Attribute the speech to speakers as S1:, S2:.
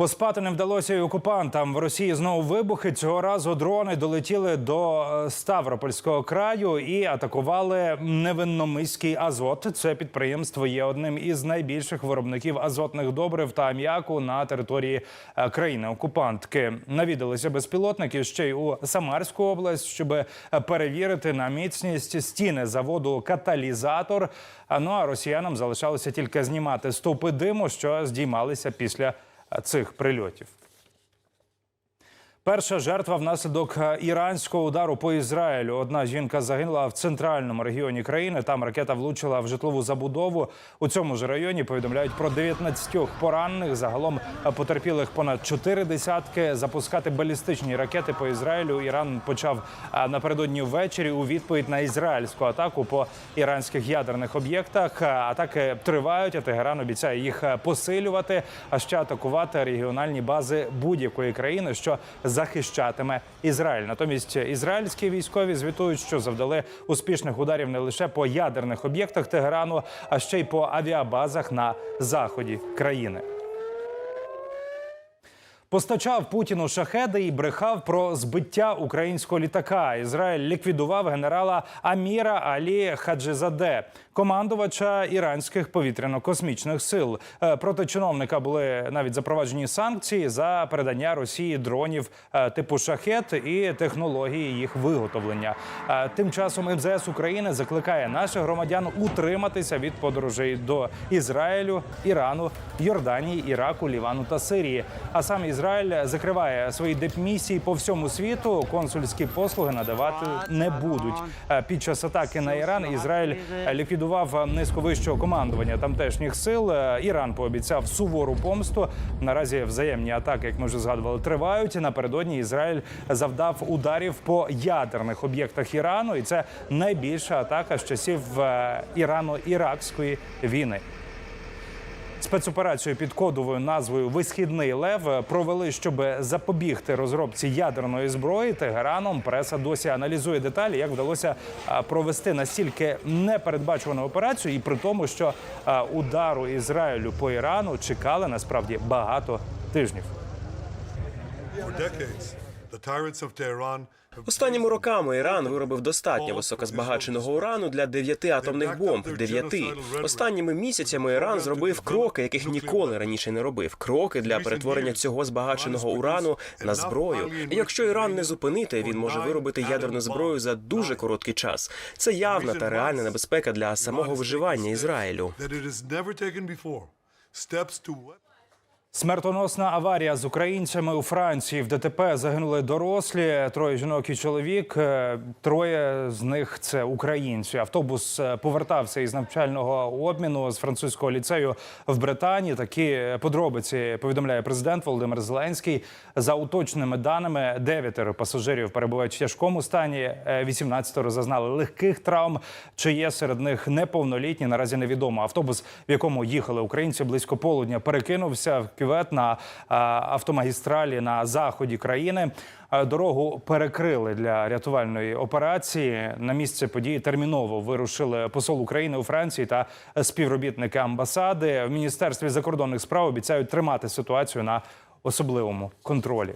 S1: Поспати не вдалося і окупантам. В Росії знову вибухи. Цього разу дрони долетіли до е, Ставропольського краю і атакували невинномиський азот. Це підприємство є одним із найбільших виробників азотних добрив та аміаку на території е, країни окупантки. Навідалися безпілотники ще й у Самарську область, щоб е, перевірити на міцність стіни заводу каталізатор. Ну а росіянам залишалося тільки знімати стовпи диму, що здіймалися після цих прильотів. Перша жертва внаслідок е, іранського удару по Ізраїлю. Одна жінка загинула в центральному регіоні країни. Там ракета влучила в житлову забудову. У цьому ж районі повідомляють про 19 поранених. Загалом е, потерпілих понад 4 десятки. Запускати балістичні ракети по Ізраїлю. Іран почав е, напередодні ввечері у відповідь на ізраїльську атаку по іранських ядерних об'єктах. Атаки тривають. а Тегеран обіцяє їх посилювати, а ще атакувати регіональні бази будь-якої країни, що захищатиме Ізраїль. Натомість ізраїльські військові звітують, що завдали успішних ударів не лише по ядерних об'єктах Тегерану, а ще й по авіабазах на заході країни. Постачав Путіну шахеди і брехав про збиття українського літака. Ізраїль ліквідував генерала Аміра Алі Хаджизаде, командувача іранських повітряно-космічних сил. Е, Проти чиновника були навіть запроваджені санкції за передання Росії дронів е, типу шахет і технології їх виготовлення. Е, Тим часом МЗС України закликає наших громадян утриматися від подорожей до Ізраїлю, Ірану, Йорданії, Іраку, Лівану та Сирії. А сам Ізраїль закриває свої депмісії по всьому світу. Консульські послуги надавати не будуть. Е, Під час атаки на Іран Ізраїль ліквідував низку вищого командування тамтешніх сил. Е, Іран пообіцяв сувору помсту. Наразі взаємні атаки, як ми вже згадували, тривають. Напередодні Ізраїль завдав ударів по ядерних об'єктах Ірану, і це найбільша атака з часів е, Ірано-Іракської війни. Спецоперацію під кодовою назвою Висхідний лев провели, щоб запобігти розробці ядерної зброї. Тегераном преса досі аналізує деталі, як вдалося провести настільки непередбачувану операцію, і при тому, що удару Ізраїлю по Ірану чекали насправді багато тижнів.
S2: Останніми роками Іран виробив достатньо високозбагаченого урану для дев'яти атомних бомб. Дев'яти останніми місяцями Іран зробив кроки, яких ніколи раніше не робив. Кроки для перетворення цього збагаченого урану на зброю. І якщо Іран не зупинити, він може виробити ядерну зброю за дуже короткий час. Це явна та реальна небезпека для самого виживання Ізраїлю.
S1: Смертоносна аварія з українцями у Франції. В ДТП загинули дорослі, троє жінок і чоловік. Е, Троє з них це українці. Автобус е, повертався із навчального обміну з французького ліцею в Британії. Такі подробиці повідомляє президент Володимир Зеленський. За уточненими даними, дев'ятеро пасажирів перебувають в тяжкому стані. е, 18 зазнали легких травм. Чи є серед них неповнолітні? Наразі невідомо. Автобус, в якому їхали українці близько полудня, перекинувся в кювет на автомагістралі на заході країни. Дорогу перекрили для рятувальної операції. На місце події терміново вирушили посол України у Франції та співробітники амбасади. В міністерстві закордонних справ обіцяють тримати ситуацію на особливому контролі.